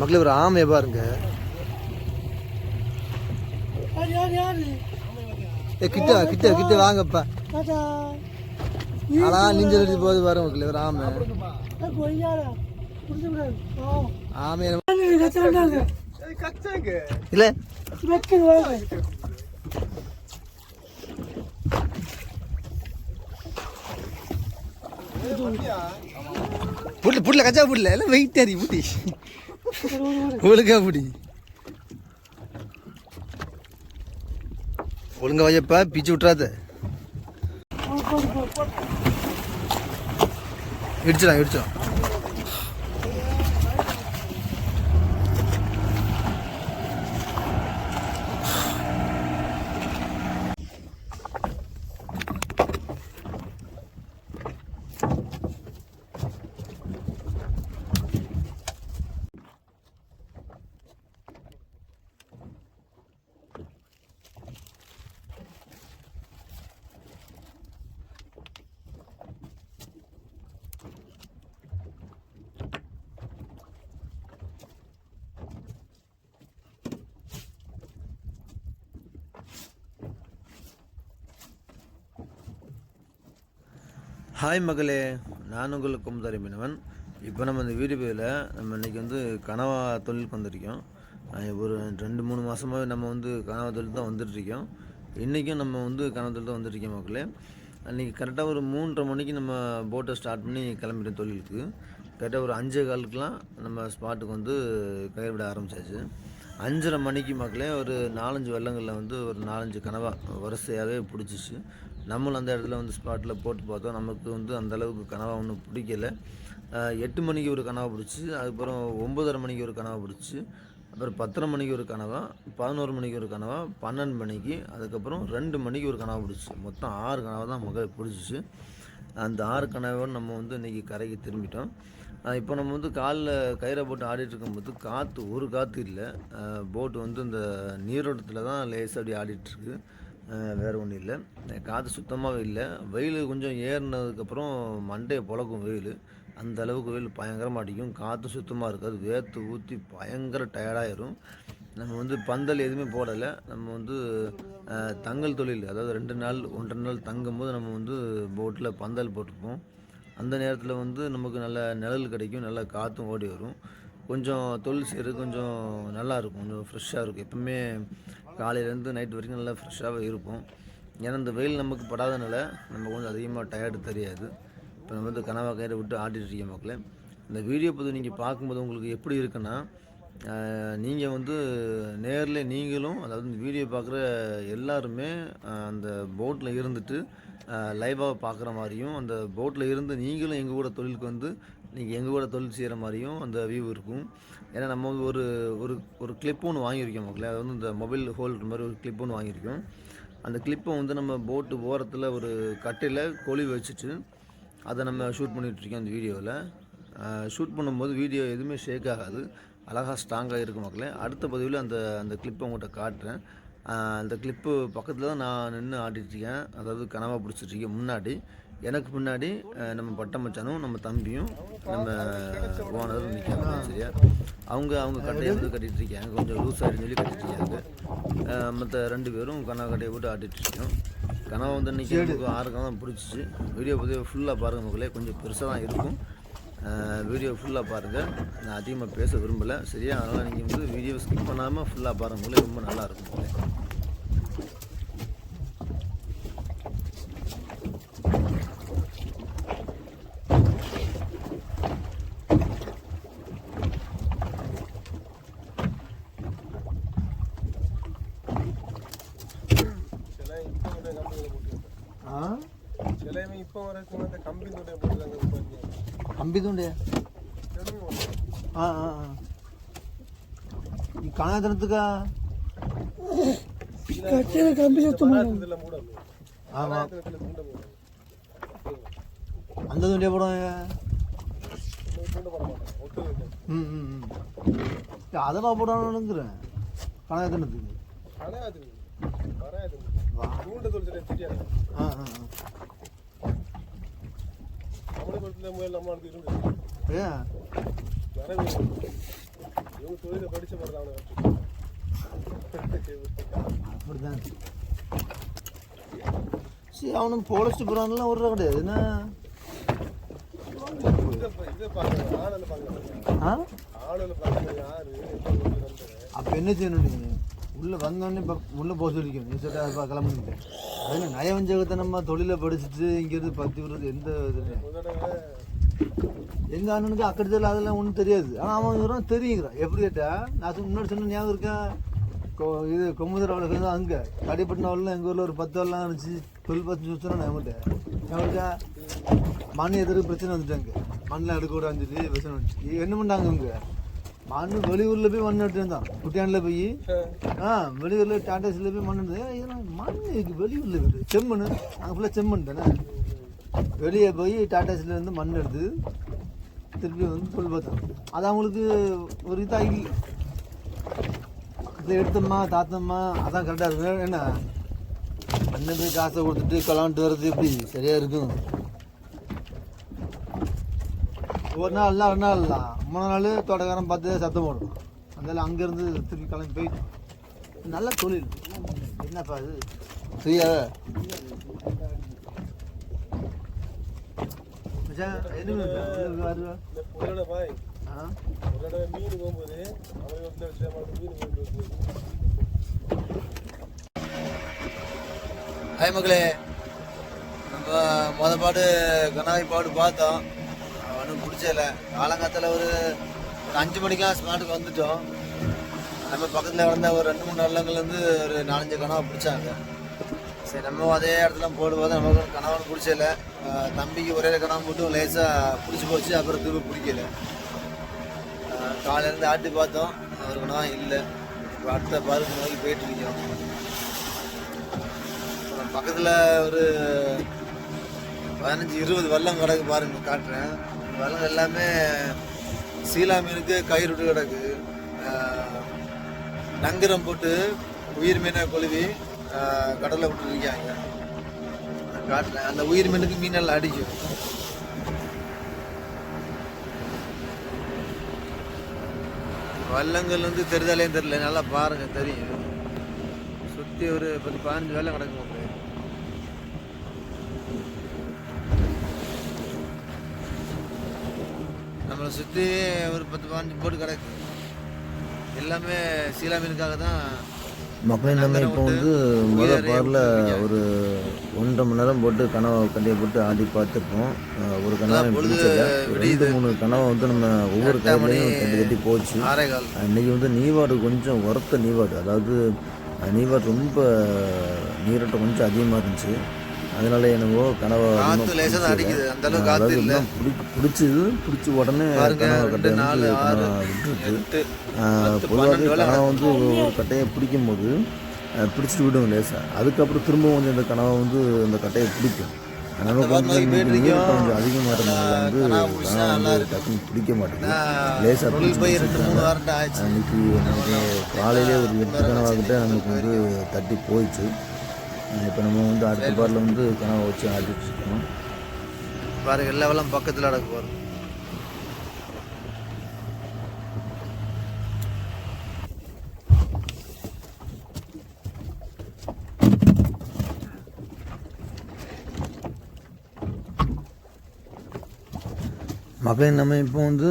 மக்களே ஒரு ஆமையை பாருங்க. ஏ கிட்ட கிட்ட கிட்ட வாங்கப்பா. தாத்தா அழகா அடிச்சு போகுது பாரு மக்களே ஒரு ஆமை. கொய்யாரா ஆமையை கத்தாண்டாங்க இல்ல. புட்ல புட்ல கச்சா புட்ல எல்லாம் வெயிட் அறி புடி ஒழுங்கா புடி ஒழுங்கா வையப்பா பிச்சு விட்றாத இடிச்சிடலாம் இடிச்சிடலாம். ஹாய் மகளே நான் உங்கள் குமுதாரி மீனவன். இப்போ நம்ம இந்த வீடியோ நம்ம இன்றைக்கி வந்து கனவா தொழிலுக்கு வந்திருக்கோம். ஒரு ரெண்டு மூணு மாதமாகவே நம்ம வந்து கனவா தொழில் தான் வந்துட்டுருக்கோம். இன்றைக்கும் நம்ம வந்து கனவா தொழில் தான் வந்துட்டுருக்கோம் மக்களே அன்றைக்கி கரெக்டாக ஒரு மூன்றரை மணிக்கு நம்ம போட்டை ஸ்டார்ட் பண்ணி கிளம்பிட்டோம் தொழிலுக்கு. கரெக்டாக ஒரு அஞ்சே காலுக்கெலாம் நம்ம ஸ்பாட்டுக்கு வந்து கயிறு விட ஆரம்பிச்சாச்சு. அஞ்சரை மணிக்கு மக்களே ஒரு நாலஞ்சு வெள்ளங்களில் வந்து ஒரு நாலஞ்சு கனவாக வரிசையாகவே பிடிச்சிச்சு. நம்மளும் அந்த இடத்துல வந்து ஸ்பாட்டில் போட்டு பார்த்தோம். நமக்கு வந்து அந்த அளவுக்கு ஒன்றும் பிடிக்கல. எட்டு மணிக்கு ஒரு கனவா பிடிச்சி அதுக்கப்புறம் ஒம்பதரை மணிக்கு ஒரு கனவா பிடிச்சி அப்புறம் பத்தரை மணிக்கு ஒரு கனவா பதினோரு மணிக்கு ஒரு கனவா பன்னெண்டு மணிக்கு அதுக்கப்புறம் ரெண்டு மணிக்கு ஒரு கனவா பிடிச்சி. மொத்தம் ஆறு கனவை தான் மகள் பிடிச்சிச்சு. அந்த ஆறு கனவை நம்ம வந்து இன்றைக்கி கரைக்கு திரும்பிட்டோம். இப்போ நம்ம வந்து காலில் கயிறை போட்டு ஆடிட்டு இருக்கும்போது காற்று ஒரு காற்று இல்லை. போட்டு வந்து இந்த நீரோட்டத்தில் தான் லேசாக அப்படி ஆடிட்டுருக்கு வேறு ஒன்றும் இல்லை. காற்று சுத்தமாகவே இல்லை. வெயில் கொஞ்சம் ஏறினதுக்கப்புறம் மண்டையை பிழக்கும் வெயில். அந்த அளவுக்கு வெயில் பயங்கரமாக அடிக்கும். காற்று சுத்தமாக இருக்காது. வேர்த்து ஊற்றி பயங்கர டயர்டாயிரும் நம்ம வந்து பந்தல் எதுவுமே போடலை. நம்ம வந்து தங்கல் தொழில் அதாவது ரெண்டு நாள் ஒன்றரை நாள் தங்கும் போது நம்ம வந்து போட்டில் பந்தல் போட்டிருப்போம் அந்த நேரத்தில் வந்து நமக்கு நல்ல நிழல் கிடைக்கும் நல்ல காற்றும் ஓடி வரும். கொஞ்சம் தொழில் செய்கிறது கொஞ்சம் நல்லா இருக்கும். கொஞ்சம் ஃப்ரெஷ்ஷாக இருக்கும். எப்பவுமே காலையிலேருந்து நைட் வரைக்கும் நல்லா ஃப்ரெஷ்ஷாகவே இருப்போம். ஏன்னா இந்த வெயில் நமக்கு படாதனால நம்ம கொஞ்சம் அதிகமாக டயர்டு தெரியாது. இப்போ நம்ம வந்து கனவா கயிறை விட்டு ஆடிட்டு இருக்க மக்களே. இந்த வீடியோ பதிவு நீங்கள் பார்க்கும்போது உங்களுக்கு எப்படி இருக்குன்னா நீங்கள் வந்து நேரில் நீங்களும் அதாவது இந்த வீடியோ பார்க்குற எல்லாருமே அந்த போட்டில் இருந்துட்டு லைவாக பார்க்குற மாதிரியும் அந்த போட்டில் இருந்து நீங்களும் எங்கள் கூட தொழிலுக்கு வந்து நீங்கள் எங்கள் கூட தொழில் செய்கிற மாதிரியும் அந்த வியூ இருக்கும். ஏன்னா நம்ம வந்து ஒரு ஒரு ஒரு கிளிப் ஒன்று வாங்கியிருக்கோம் மக்களே. அது வந்து இந்த மொபைல் ஹோல்டர் மாதிரி ஒரு கிளிப் ஒன்று வாங்கியிருக்கோம். அந்த கிளிப்பை வந்து நம்ம போட்டு ஓரத்தில் ஒரு கட்டையில் கொழி வச்சுட்டு அதை நம்ம ஷூட் பண்ணிகிட்ருக்கோம் அந்த வீடியோவில் ஷூட் பண்ணும்போது வீடியோ எதுவுமே ஷேக் ஆகாது. அழகாக ஸ்ட்ராங்காக இருக்கும் மக்களே. அடுத்த பதிவில் அந்த அந்த கிளிப்பை உங்கள்கிட்ட காட்டுறேன். அந்த கிளிப்பு பக்கத்தில் தான் நான் நின்று ஆடிட்டுருக்கேன். அதாவது கனவா பிடிச்சிட்ருக்கேன் முன்னாடி. எனக்கு முன்னாடி நம்ம பட்டமச்சானும் நம்ம தம்பியும் நம்ம ஓனரும் நிற்காங்க சரியா? அவங்க அவங்க கட்டையை வந்து கட்டிட்டு இருக்காங்க. கொஞ்சம் லூஸ் ஆகிடுன்னு சொல்லி கட்டிட்டு இருக்காங்க. மற்ற ரெண்டு பேரும் கனவா கட்டையை போட்டு ஆடிட்டு இருக்கோம். கனவா வந்து இன்றைக்கி நமக்கு ஆறு கனவா தான் பிடிச்சிச்சு. வீடியோ பற்றி ஃபுல்லாக பாருங்கள் மக்களே. கொஞ்சம் பெருசாக தான் இருக்கும். வீடியோ ஃபுல்லாக பாருங்கள் நான் அதிகமாக பேச விரும்பலை. சரியா? அதனால் நீங்கள் வந்து வீடியோ ஸ்கிப் பண்ணாமல் ஃபுல்லாக பாருங்கள் ரொம்ப நல்லாயிருக்கும் கம்பி சுத்தம் இதெல்லாம் கூட ஆமா துண்டை போடுறாங்க அந்த துண்டியா போடும் ம் ம் ம். போடணுங்கிறேன் வா. தூண்ட தொழில் தெரியாது ஆ ஆ ஆ. தமிழகத்தில் முதல்ல நம்ம வரவே இல்லை. இவங்க தொழிலை படிச்ச மாதிரி தான் அப்படிதான் சரி அவனும் போலஸ்ட் போகிறான்லாம் விட்ற கிடையாது என்ன? அப்போ என்ன செய்யணும் உள்ளே வந்தோடனே இப்போ உள்ளே போக சொல்லிக்கணும் நீ சொல்லிட்டு இப்போ கிளம்புங்க அதில் நம்ம தொழிலை படிச்சுட்டு இங்கேருந்து பத்து விடுறது எந்த இது எங்கள் அண்ணனுக்கு அக்கடிச்சல் அதெல்லாம் ஒன்றும் தெரியாது. ஆனால் அவன் இவரும் தெரியுங்கிறான் எப்படி கேட்டால் நான் முன்னாடி சொன்ன ஞாபகம் இருக்கேன் கொ இது கொமுதர் வந்து அங்கே கடிப்பட்டினவளில் எங்கள் ஊரில் ஒரு பத்து வரலாம் இருந்துச்சு தொழில் பத்து சுத்தணும் நம்மகிட்ட நம்மகிட்ட மண் எதிர்க்கு பிரச்சனை வந்துட்டாங்க. மண்ணில் எடுக்க விடான்னு சொல்லி பிரச்சனை வந்துச்சு என்ன பண்ணாங்க இங்கே மண் வெளியூரில் போய் மண் எடுத்து வந்தான். குட்டியானில் போய். ஆ. வெளியூரில் டாட்டாஸில் போய் மண் எடுத்து ஏய், இதெல்லாம் மண் இருக்கு வெளியூரில் இருக்குது? செம்மண் அங்கே ஃபுல்லாக செம்மண் தானே? வெளியே போய் டாட்டாஸில் இருந்து மண் எடுத்து திருப்பி வந்து தொழில் பார்த்தோம் அது அவங்களுக்கு ஒரு இதாக. இதை எடுத்தம்மா தாத்தம்மா அதான் கரெக்டாக இருக்கும். என்ன அண்ணன் போய் காசை கொடுத்துட்டு கலான்ட்டு வர்றது எப்படி? சரியாக இருக்கும். ஒரு நாள் இல்லை ரெண்டு நாள் இல்லை. மூணு நாள் தோட்டக்காரன் பார்த்து சத்தம் போடும் அதனால அங்கேருந்து திருப்பி கிளம்பி போய் நல்ல தொழில். என்னப்பா இது? என்ன மீன் போகும்போது ஹாய் மக்களே. நம்ம மொதல் பாடு கண்ணாடி பாடு பார்த்தோம். ஒன்றும் இல்லை காலங்காத்தில் ஒரு அஞ்சு மணிக்கெலாம் ஸ்மார்ட்டுக்கு வந்துட்டோம். நம்ம பக்கத்தில் வளர்ந்த ஒரு ரெண்டு மூணு நல்லங்கள்லேருந்து ஒரு நாலஞ்சு கனவை பிடிச்சாங்க. சரி நம்ம அதே இடத்துல போடும்போது நமக்கு கனவு பிடிச்சல தம்பிக்கு ஒரே கனவு மட்டும் லேசாக பிடிச்சி போச்சு அப்புறம் திரும்ப பிடிக்கல. காலையிலேருந்து ஆட்டி பார்த்தோம். ஒரு கனவு இல்லை. இப்போ அடுத்த பாருக்கு நோக்கி போயிட்டு அப்புறம் பக்கத்தில் ஒரு பதினஞ்சு இருபது வல்லம் கிடக்கு பாருங்க காட்டுறேன். இந்த எல்லாமே சீலா மீனுக்கு கயிறு விட்டு கிடக்கு. நங்கரம் போட்டு உயிர் மீனை கொழுவி கடலில் விட்டுருக்காங்க காட்டில் அந்த உயிர் மீனுக்கு மீனெல்லாம் அடிக்கும். வல்லங்கள் வந்து தெரிதாலேயும் தெரியல. நல்லா பாருங்க தெரியும். சுற்றி ஒரு பத்து பதினஞ்சு வேலை கிடக்கும் மக்களே நம்மளை சுற்றி ஒரு பத்து பதினஞ்சு போட்டு கிடக்கு. எல்லாமே சீலா மீனுக்காக தான் மக்களே நம்ம இப்போ வந்து முதல் பாரில் ஒரு ஒன்றரை மணி நேரம் போட்டு கனவை கண்டியை போட்டு ஆடி பார்த்துருப்போம். ஒரு கனவை பொழுது பிடிச்சல ரெண்டு மூணு கனவை வந்து நம்ம ஒவ்வொரு கையிலையும் கட்டி கட்டி போச்சு. இன்னைக்கு வந்து நீவாடு கொஞ்சம் உரத்த நீவாடு. அதாவது நீவாடு ரொம்ப நீரோட்டம் கொஞ்சம் அதிகமாக இருந்துச்சு. அதனால என்னவோ கனவை அந்த பிடிச்சது பிடிச்ச உடனே கனவை ரெண்டு கட்டை நாலு வந்து ஆறு கனவை விட்டுருக்கு வேலை கனவை வந்து ஒரு கட்டையை பிடிக்கும் போது பிடிச்சிட்டு விடும் லேசாக அதுக்கப்புறம் திரும்பவும் வந்து இந்த கனவை வந்து இந்த கட்டையை பிடிக்கும். கொஞ்சம் அதிகமாக வந்து கனவை வந்து. டக்குன்னு பிடிக்க மாட்டேங்குது. லேசாக அன்னைக்கு காலையிலே ஒரு எட்டு கனவாகிட்ட நமக்கு வந்து தட்டி போயிடுச்சு. இப்போ நம்ம வந்து அடுத்த பாரில் வந்து கனவை வச்சு ஆடிட்டு இருக்கோம். பாருங்க எல்லா வெள்ளம் பக்கத்தில் நடக்கு பாருங்க மக்களே நம்ம இப்போ வந்து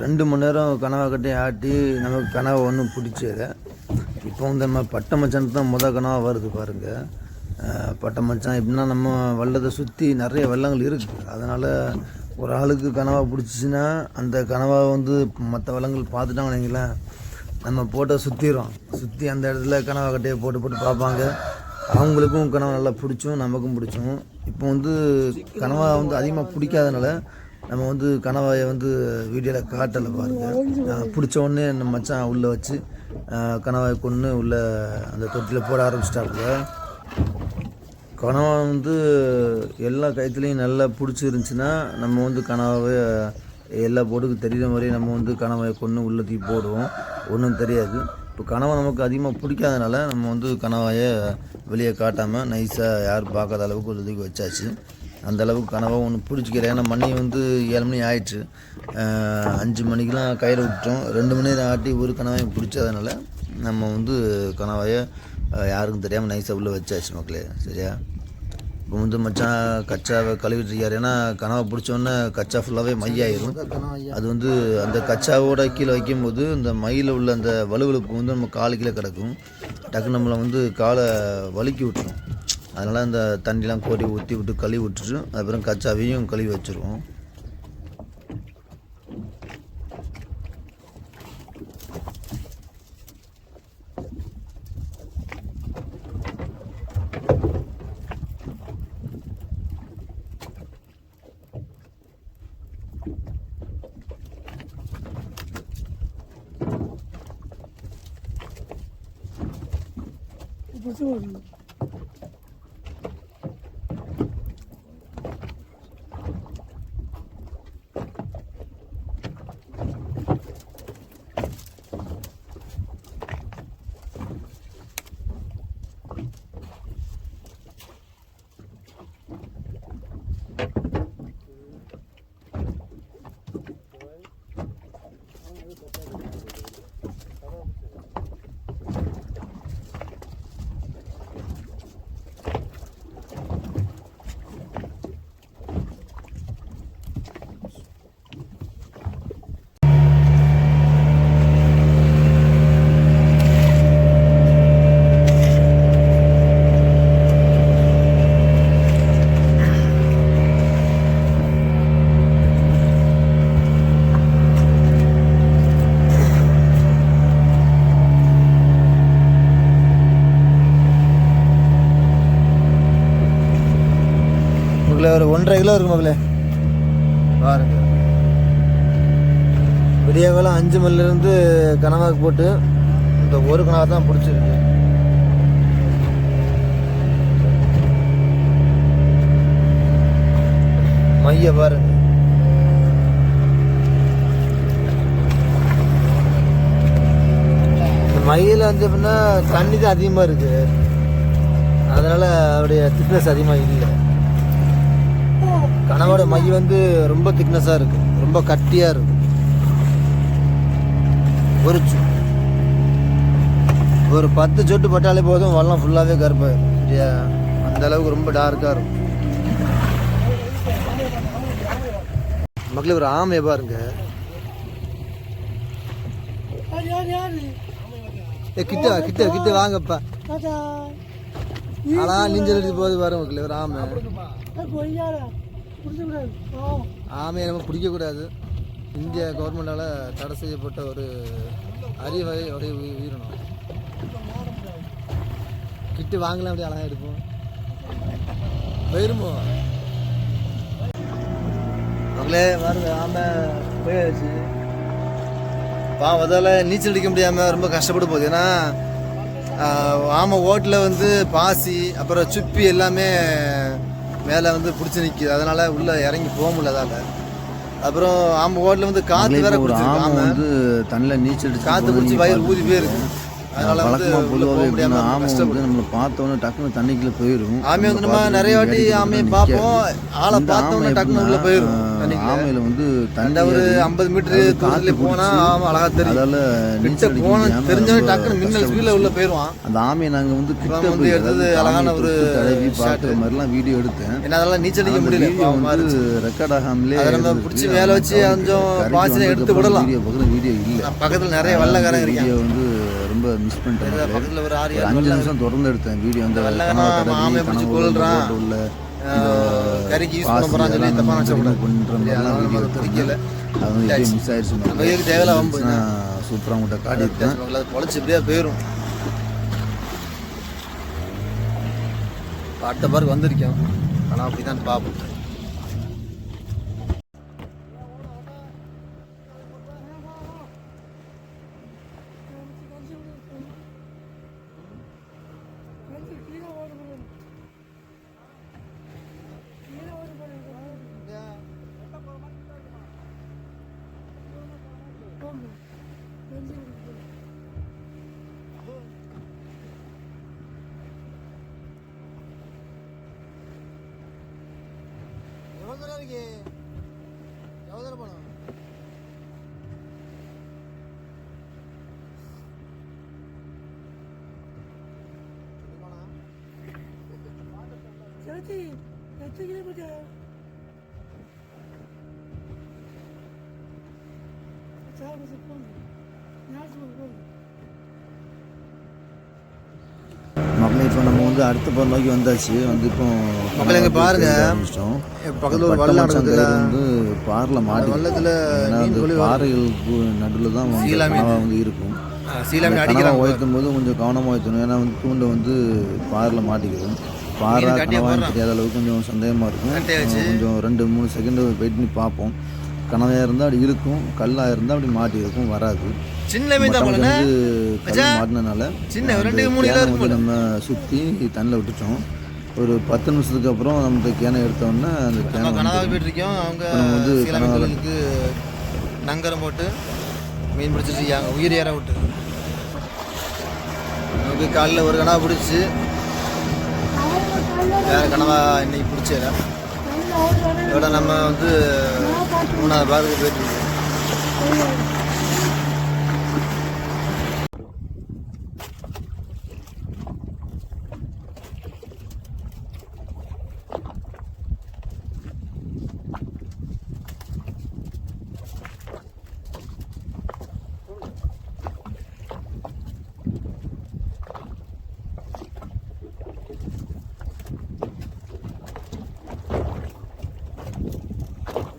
ரெண்டு மணி நேரம் கனவை கட்டி ஆட்டி நமக்கு கனவை ஒன்றும் பிடிச்சது இப்போ வந்து நம்ம பட்டை மச்சான் தான் முத கனவா வருது பாருங்க. பட்டம் பட்டை மச்சான் எப்படின்னா நம்ம வெள்ளத்தை சுற்றி நிறைய வெள்ளங்கள் இருக்குது அதனால் ஒரு ஆளுக்கு கனவா பிடிச்சிச்சின்னா அந்த கனவாவை வந்து மற்ற வெள்ளங்கள் பார்த்துட்டாங்கன்னு வைங்களேன் நம்ம போட்டை சுற்றிடும் சுற்றி அந்த இடத்துல கனவா கட்டையை போட்டு போட்டு பார்ப்பாங்க. அவங்களுக்கும் கனவா நல்லா பிடிச்சும் நமக்கும் பிடிச்சும். இப்போ வந்து கனவா வந்து அதிகமாக பிடிக்காதனால நம்ம வந்து கனவாயை வந்து வீடியோவில் காட்டலை பாருங்கள் பிடிச்ச உடனே நம்ம மச்சான் உள்ளே வச்சு கனவாயை கொன்று உள்ளே அந்த தொட்டியில் போட ஆரம்பிச்சிட்டாப்புல. கனவா வந்து எல்லா கயத்துலேயும் நல்லா பிடிச்சி இருந்துச்சுன்னா நம்ம வந்து கனவாவை எல்லா போட்டுக்கு தெரிகிற மாதிரி நம்ம வந்து கனவை கொன்று உள்ள தூக்கி போடுவோம். ஒன்றும் தெரியாது. இப்போ கனவை நமக்கு அதிகமாக பிடிக்காதனால நம்ம வந்து கனவாயை வெளியே காட்டாமல் நைஸாக யாரும் பார்க்காத அளவுக்கு ஒரு தூக்கி வச்சாச்சு. அந்த அளவுக்கு கனவை ஒன்று பிடிச்சிக்கிறேன் ஏன்னா மணி வந்து ஏழு மணி ஆயிடுச்சு. அஞ்சு மணிக்கெலாம் கயிறு விட்டோம் ரெண்டு மணி நேரம் ஆட்டி ஒரு கனவையும் பிடிச்சதுனால நம்ம வந்து கனவாயை யாருக்கும் தெரியாமல் நைஸாக உள்ளே வச்சாச்சு மக்களே சரியா? இப்போ வந்து மச்சான் கச்சாவை கழுவிட்டு இருக்காரு. ஏன்னா கனவை பிடிச்சோன்னே கச்சா ஃபுல்லாகவே மையாயிரும். அது வந்து அந்த கச்சாவோட கீழே வைக்கும்போது இந்த மயில உள்ள அந்த வலுவலுப்பு வந்து நம்ம காலு கீழே கிடக்கும். டக்குன்னு நம்மளை வந்து காலை வலுக்கி விட்டுரும். அதனால் அந்த தண்ணிலாம் கோரி ஊற்றி விட்டு கழுவி விட்டுட்டு அப்புறம் கச்சாவையும் கழுவி வச்சுருவோம் பிடிச்சி போடுங்க ரெகுலர் ஒரு கிலோ இருக்கு மகளே பாருங்க. விடிய வேலை அஞ்சு மணிலேருந்து கனவாக்கு போட்டு இந்த ஒரு கனவா தான் பிடிச்சிருக்கு. மைய பாருங்க. இந்த மையில் வந்து எப்படின்னா தண்ணி தான் அதிகமாக இருக்குது அதனால் அவருடைய திக்னஸ் அதிகமாக இல்லை. கனவோட மை வந்து ரொம்ப திக்னஸாக இருக்கு. ரொம்ப கட்டியாக இருக்கு. ஒரு ஒரு பத்து சொட்டு பட்டாலே போதும். வல்லம் ஃபுல்லாகவே கருப்பாயிரும் சரியா? அந்த அளவுக்கு ரொம்ப டார்க்காக இருக்கும் மக்களே ஒரு ஆமையை பாருங்க. ஏ கிட்ட கிட்ட கிட்ட வாங்கப்பா. தாத்தா. ஆனா நீஞ்சல் அடிச்சு போகுது பாருங்க மக்களே ஒரு ஆமை. ஆமையை நம்ம பிடிக்கக்கூடாது. இந்திய கவர்மெண்டால் தடை செய்யப்பட்ட ஒரு அரிய வகை வகை உயி- உயிரினம் கிட்டு வாங்கலாம் அப்படியே அழகாக எடுப்போம். போயிருமோ? மக்களே வருது ஆமை போயாச்சு. பாவம் அதால் நீச்சல் அடிக்க முடியாமல் ரொம்ப கஷ்டப்பட்டு போகுது. ஏன்னா ஆமை ஓட்டில் வந்து பாசி அப்புறம் சுப்பி எல்லாமே மேலே வந்து பிடிச்சி நிற்கிது அதனால் உள்ளே இறங்கி போக முடியல அப்புறம் ஆமை ஓட்டில் வந்து காற்று வேற பிடிச்சிருக்கு ஆமை. வந்து தண்ணியில் நீச்சல் காற்று பிடிச்சி வயிறு ஊதி போயிருக்கு. இருக்க. அதனால வந்து வழக்கமா உள்ள பொதுவாகவே எப்படின்னா, ஆமை வந்து நம்மளை பார்த்தோன்னே டக்குன்னு தண்ணிக்குள்ள போயிடும் ஆமை வந்து நம்ம நிறைய வாட்டி ஆமையை பார்ப்போம். ஆளை பார்த்தோன்னே டக்குன்னு உள்ள போயிடும் ஆமையில வந்து தண்ணி ஒரு ஐம்பது மீட்டர் அது தூரத்துல காத்து போனா ஆமா அழகா தெரியும் அதால நீச்சல் போன ரொம்ப டக்குன்னு மின்னல் ஸ்பீட்ல உள்ள போயிடுவான் அந்த ஆமையை நாங்கள் வந்து கிட்ட வந்து எடுத்தது அழகான ஒரு தடவி. பார்க்குற மாதிரிலாம் வீடியோ எடுத்தேன் ஏன்னா அதெல்லாம் நீச்சல் அடிக்க முடியல. ரெக்கார்ட் ஆகாமலே நம்ம. பிடிச்சி மேல வச்சு கொஞ்சம் பாசில எடுத்து விடலாம். வீடியோ பக்கத்துல வீடியோ இல்லை பக்கத்துல நிறைய வெள்ளை காரங்க இருக்காங்க வந்து ரொம்ப மிஸ் பண்ணிட்டேன் பக்கத்துல ஒரு ஆறு அஞ்சு நிமிஷம் தொடர்ந்து எடுத்தேன் வீடியோ. அந்த ஆமையை பிடிச்சி. போட்டு உள்ள கறிக்கு யூஸ் பண்ண சொல்லி தப்பா நினைச்சக்கூடாது. நம்ம பிடிக்கல. அது வந்து எப்படியும் மிஸ் ஆயிடுச்சு தேவையில்ல வம்பு. சூப்பராக உங்கள்கிட்ட காட்டியிருக்கேன் அது பொழைச்சு எப்படியா போயிரும். அடுத்த பாருக்கு வந்திருக்கோம் ஆனால் அப்படிதான் பார்ப்போம் எவ்வளோ தூரம் இருக்கு எவ்வளோ தூரம் போனோம் மக்களே இப்போ நம்ம வந்து அடுத்த படம் நோக்கி வந்தாச்சு. வந்து இப்போ மக்களே, இங்க பாருங்க. பக்கத்துல ஒரு வல்லம் வந்து பாரில் மாட்டி வல்லத்துல வரும். பாறைகளுக்கு நடுவில் தான் வந்து வந்து இருக்கும். சீலா மீன் கனவா அடிக்கிறாங்க. உயர்த்தும் போது கொஞ்சம் கவனமாக உயர்த்தணும். ஏன்னா வந்து தூண்டை வந்து பாரில் மாட்டிக்கிறோம் கட்டியா கனவான்னு. தெரியாத அளவுக்கு கொஞ்சம் சந்தேகமாக இருக்கும். கொஞ்சம் ரெண்டு மூணு செகண்ட் வெயிட் பண்ணி பார்ப்போம் கனவையாக இருந்தால் அப்படி இருக்கும் கல்லாக இருந்தால் அப்படி மாட்டி இருக்கும் வராது. சின்ன வந்து கல் மாட்டினனால சின்ன ரெண்டு மூணு வந்து நம்ம சுற்றி தண்ணியில் விட்டுட்டோம். ஒரு பத்து நிமிஷத்துக்கு அப்புறம் நம்ம கேனை எடுத்தோம்னா அந்த கேனை போயிட்டு இருக்கோம் அவங்க வந்து சீலா மீன் கனவா- தொழிலுக்கு நங்கரம் போட்டு மீன் பிடிச்சிட்டு இருக்காங்க உயிர் ஏற விட்டு. நமக்கு காலைல ஒரு கனவா பிடிச்சி வேற கனவா இன்னைக்கு பிடிச்சல இதோட நம்ம வந்து மூணாவது பாருக்கு போயிட்டு இருக்கோம்.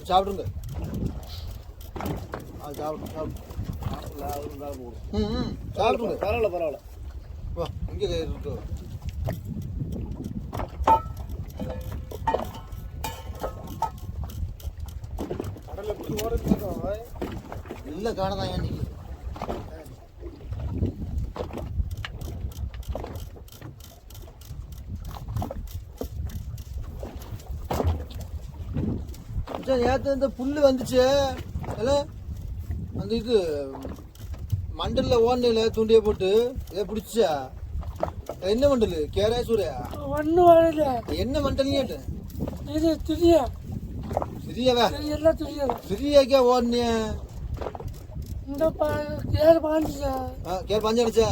சாப்பிடுங்க. ஆ சாப்பிடு சாப்பிடு. ம் ம் சாப்பிடுங்க. பரவாயில்ல பரவாயில்ல. வா இங்கே இருக்கு இல்லை காணதான் நீங்கள் நேற்று இந்த புல்லு வந்துச்சு. இல்ல அந்த இது மண்டலில் ஓடனையில் தூண்டியை போட்டு இதை பிடிச்சா? என்ன மண்டல்? கேரா சூரியா? ஒன்றும் வரல. என்ன மண்டல் கேட்டு இது திரியா. சிறியவா எல்லாம் தெரியாது சிறியாக்கே ஓடனிய இந்த கேர் பாஞ்சிச்சா கே பஞ்சடிச்சா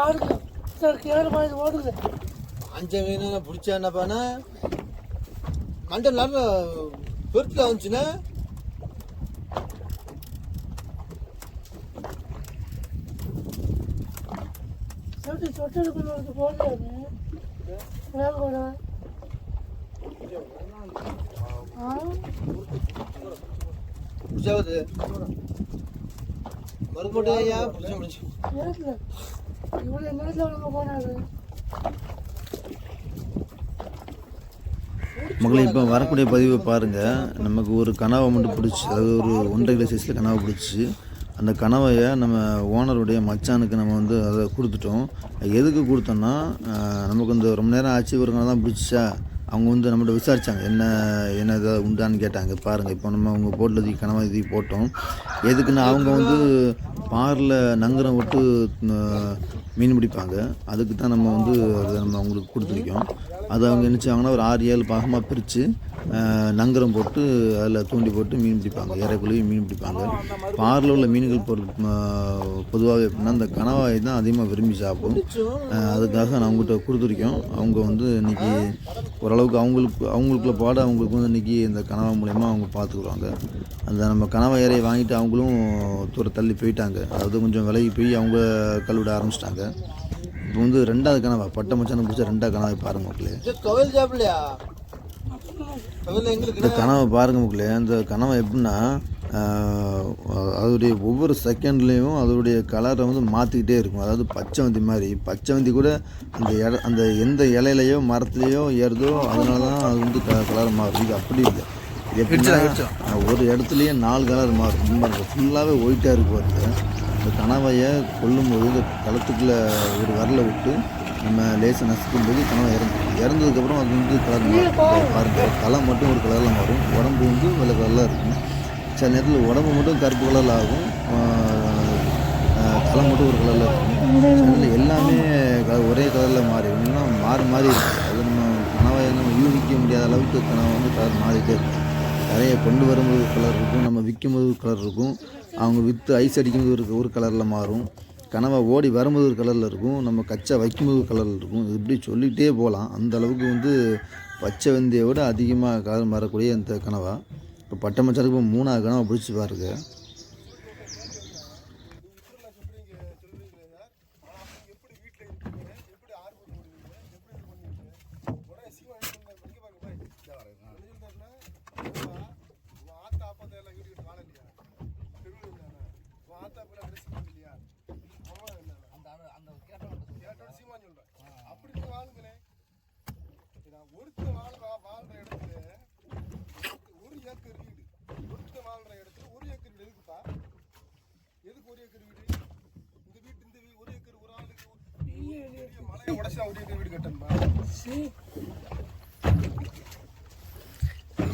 ஆடுங்க கேர் பாஞ்சு ஓடுங்க. அஞ்சு மீன் பிடிச்சா என்னப்பானா மண்டல் நல்லா பெருத்தில் வந்துச்சுன்னா சரி தொட்டெடுக்கணும் வந்து போடலாமே வேலை போட. ஆ? பிடிச்சாவது? மறுபடியும் ஐயா பிடிச்ச முடிச்சு இவ்வளோ நேரத்தில் அவங்க போனாரு. மக்களை இப்போ வரக்கூடிய பதிவை பாருங்கள் நமக்கு ஒரு கனவை மட்டும் பிடிச்சி அதாவது ஒரு ஒன்றரை கிலோ சைஸில் கனவை பிடிச்சி அந்த கனவையை நம்ம ஓனருடைய மச்சானுக்கு நம்ம வந்து அதை கொடுத்துட்டோம். எதுக்கு கொடுத்தோம்னா நமக்கு இந்த ரொம்ப நேரம் ஆச்சு ஒரு கனவு தான் பிடிச்சா அவங்க வந்து நம்மகிட்ட விசாரித்தாங்க என்ன என்ன இதாக உண்டான்னு கேட்டாங்க. பாருங்கள் இப்போ நம்ம அவங்க போட்டில் தூக்கி கனவை தூக்கி போட்டோம். எதுக்குன்னா அவங்க வந்து பாரில் நங்கரம் விட்டு மீன் பிடிப்பாங்க. அதுக்கு தான் நம்ம வந்து அதை நம்ம அவங்களுக்கு கொடுத்துருக்கோம். அதை அவங்க என்ன செய்வாங்கன்னா ஒரு ஆறு ஏழு பாகமாக பிரித்து நங்கரம் போட்டு அதில் தூண்டி போட்டு மீன் பிடிப்பாங்க. ஏறக்குள்ளேயும் மீன் பிடிப்பாங்க. பாரில் உள்ள மீன்கள் பொருள் பொதுவாகவே எப்படின்னா அந்த கணவாய் தான் அதிகமாக விரும்பி சாப்பிடும். அதுக்காக நான் அவங்ககிட்ட கொடுத்துருக்கோம் அவங்க வந்து இன்னைக்கு ஓரளவுக்கு அவங்களுக்கு அவங்களுக்குள்ள பாட அவங்களுக்கு வந்து இன்றைக்கி இந்த கனவா மூலயமா அவங்க பார்த்துக்குவாங்க அந்த நம்ம கனவா ஏறையை வாங்கிட்டு அவங்களும் தூர தள்ளி போயிட்டாங்க. அதாவது கொஞ்சம் விலகி போய் அவங்க கல்விட ஆரம்பிச்சிட்டாங்க. இப்போ வந்து ரெண்டாவது கனவா பட்டை மச்சான பிடிச்ச ரெண்டாவது கனவை பாருங்க மக்களே. இந்த கனவை பாருங்க மக்களே அந்த கனவை எப்படின்னா அதோடைய ஒவ்வொரு செகண்ட்லேயும் அதோடைய கலரை வந்து மாற்றிக்கிட்டே இருக்கும். அதாவது பச்சைவந்தி மாதிரி. பச்சைவந்தி கூட அந்த இட அந்த எந்த இலையிலையோ மரத்துலேயோ ஏறுதோ அதனால தான் அது வந்து க கலர் மாறும். இது அப்படி இல்லை. எப்படின்னா ஆஹ், ஒரு இடத்துலையே நாலு கலர் மாறும். ஃபுல்லாகவே ஒயிட்டாக இருக்கு பாருங்க. இந்த கனவையை கொல்லும்போது இந்த களத்துக்குள்ளே ஒரு வரலை விட்டு நம்ம லேசாக நசுக்கும் போது கனவை இறந்து இறந்ததுக்கப்புறம் அது வந்து கலர் மாறும். பாருங்க தலை மட்டும் ஒரு கலரில் மாறும். உடம்பு வந்து வெள்ளை கலரில் இருக்கும். சில நேரத்தில் உடம்பு மட்டும் கருப்பு கலரில் ஆகும். தலை மட்டும் ஒரு கலரில் இருக்கும். சில நேரத்தில் எல்லாமே ஒரே கலரில் மாறி இல்லைன்னா மாறி மாறி இருக்கும். அது நம்ம கனவை நம்ம யூகிக்க முடியாத அளவுக்கு கனவு வந்து கலர் மாறிட்டே இருக்கும். நிறைய கொண்டு வரும்போது கலர் இருக்கும். நம்ம விற்கும்போது கலர் இருக்கும். அவங்க விற்று ஐஸ் அடிக்கும்போது ஒரு ஒரு கலரில் மாறும். கனவை ஓடி வரும்போது ஒரு கலரில் இருக்கும் நம்ம கச்சை வைக்கும்போது கலரில் இருக்கும். இது இப்படி சொல்லிகிட்டே போகலாம். அந்த அளவுக்கு வந்து பச்சை வெந்தயை விட அதிகமாக கலர் மாறக்கூடிய இந்த கனவா. இப்போ பட்டை மச்சாருக்கு மூணாவது கனவை பிடிச்சி பாருங்கள் எப்படி வீட்டில் இருக்கீங்க எப்படி ஆர்வம் போடுவீங்க எப்படி இது பண்ணுவீங்க உடனே சீமா இங்கே பாருங்க பாய் உன் ஆத்தா அப்பா எல்லாம் வீட்டுக்கு வாழ இல்லையா தெருவில் இருந்தானே உன் ஆத்தா அப்பா ட்ரெஸ் பண்ண இல்லையா அவன் என்ன அந்த அந்த கேட்டோட சீமா சொல்கிறேன் அப்படி நீங்க வாழுங்களேன் நான் ஒருத்தர் வாழ வா- வாழ்ற இடத்துல ஒரு ஏக்கர் வீடு ஒருத்தர் வாழ்ற இடத்துல ஒரு ஏக்கர் வீடு எதுக்குப்பா எதுக்கு ஒரு ஏக்கர் வீடு இந்த வீட்டு இந்த வீ- ஒரு ஏக்கர் ஒரு ஆளுக்கு ஒரு- பெரிய மலையை உடச்சா ஒரு ஏக்கர் வீடு கட்டணுமா சரி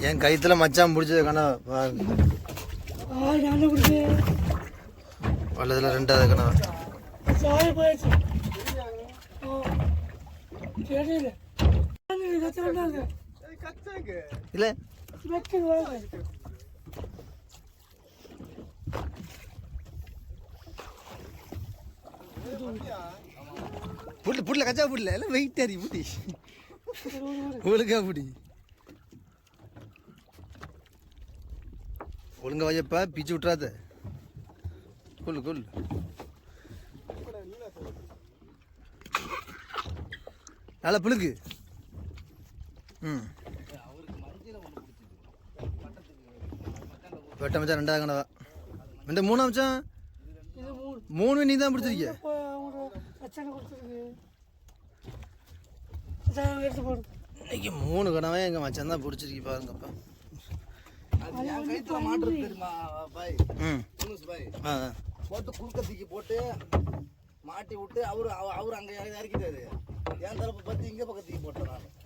என் கைத்துல மச்சான் பிடிச்சது கனவு பாருங்க ரெண்டாவது கனவு இல்ல Yeah. இல்லை புட்டு புள்ள கச்சா புள்ள எல்லாம் வெயிட் அறி புடி. ஒழுங்கா புடி. ஒழுங்கா வயப்பா பிச்சு விட்றாத கொல்லு கொல்லு நல்லா புழுக்கு ம். வெட்ட மச்சான் ரெண்டாவது கணவா இந்த மூணாம் மச்சான்? மூணு மூணு நீ தான் பிடிச்சிருக்கிய? கொடுத்துருக்கு எடுத்து போடு. இன்னைக்கு மூணு கனவே எங்கள் மச்சான் தான் பிடிச்சிருக்கு பாருங்கப்பா. ம். ஆ ஆ. போட்டு குறுக்க தூக்கி போட்டு மாட்டி விட்டு அவரு அவ- அவரு அங்க இறக்கி- இறக்கிட்டாரு. என் தரப்பு பார்த்து இங்க பக்கம் தூக்கி போட்டேன் நான்.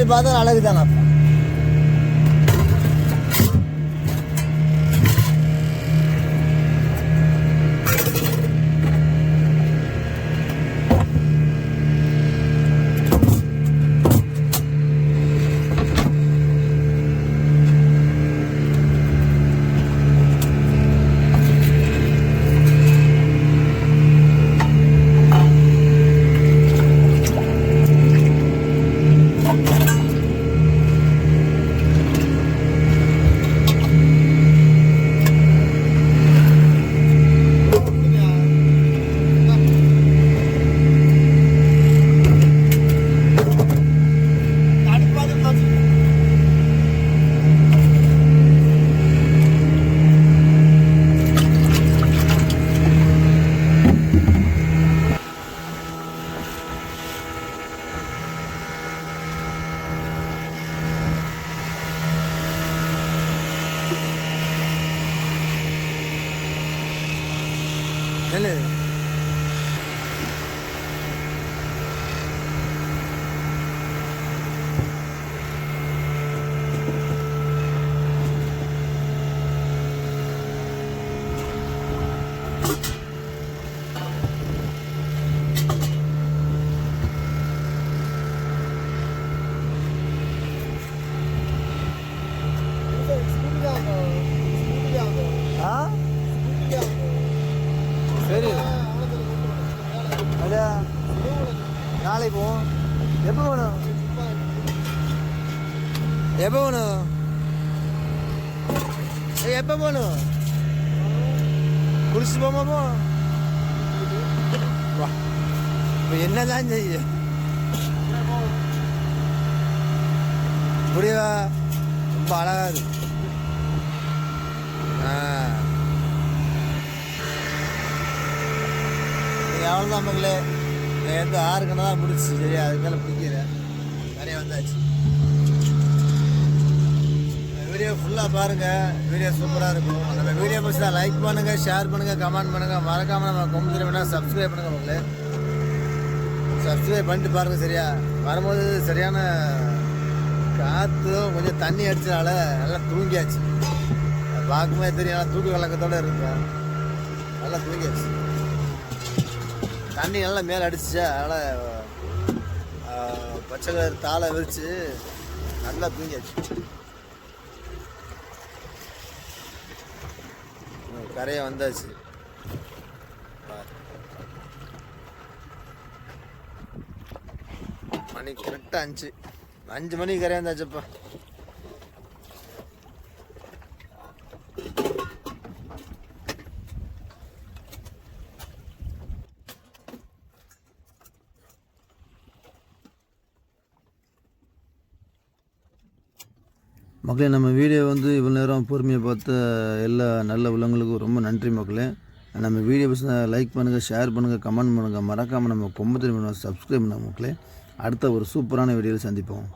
எத்தனை வாட்டி அழகு தானே என்ன ஆ சரி அதான் நாளைக்கு போவோம். எப்போ வேணும்? எப்போ வேணும்? எப்போ போகணும்? குளிச்சு போமா போ. வா. இப்போ என்னதான் செய்ய? புரியுதா ரொம்ப அழகா இருக்கு. ஆ. மக்களே எந்த ஆறு கணக்கு தான் முடிச்சு சரியா அதுக்கு மேலே பிடிக்கல. நிறைய வந்தாச்சு. வீடியோ ஃபுல்லாக பாருங்கள் வீடியோ சூப்பராக இருக்கும். நம்ம வீடியோ பிடிச்சா லைக் பண்ணுங்கள் ஷேர் பண்ணுங்கள் கமெண்ட் பண்ணுங்கள் மறக்காமல் நம்ம கொம்பு வேணால் சப்ஸ்கிரைப் பண்ணுங்கள் உங்களே சப்ஸ்கிரைப் பண்ணிட்டு பாருங்கள் சரியா? வரும்போது சரியான காற்றும் கொஞ்சம் தண்ணி அடிச்சனால நல்லா தூங்கியாச்சு. பார்க்கும்போது தெரியும் நல்லா தூக்க கலக்கத்தோடு இருக்கேன் நல்லா தூங்கியாச்சு. தண்ணி நல்லா மேலே அடிச்சுச்சா அதனால் பச்சை கலர் தாளை விரித்து நல்லா தூங்கியாச்சு. கரையை வந்தாச்சு. மணி கரெக்டாக அஞ்சு அஞ்சு மணிக்கு கரையை மக்களே நம்ம வீடியோ வந்து இவ்வளோ நேரம் பொறுமையை பார்த்த எல்லா நல்ல உள்ளவங்களுக்கும் ரொம்ப நன்றி மக்களே. நம்ம வீடியோ பசங்க லைக் பண்ணுங்கள் ஷேர் பண்ணுங்கள் கமெண்ட் பண்ணுங்கள் மறக்காமல் நம்ம கொம்பு பண்ணுவோம் சப்ஸ்கிரைப் பண்ணுங்கள் மக்களே. அடுத்த ஒரு சூப்பரான வீடியோவில் சந்திப்போம்.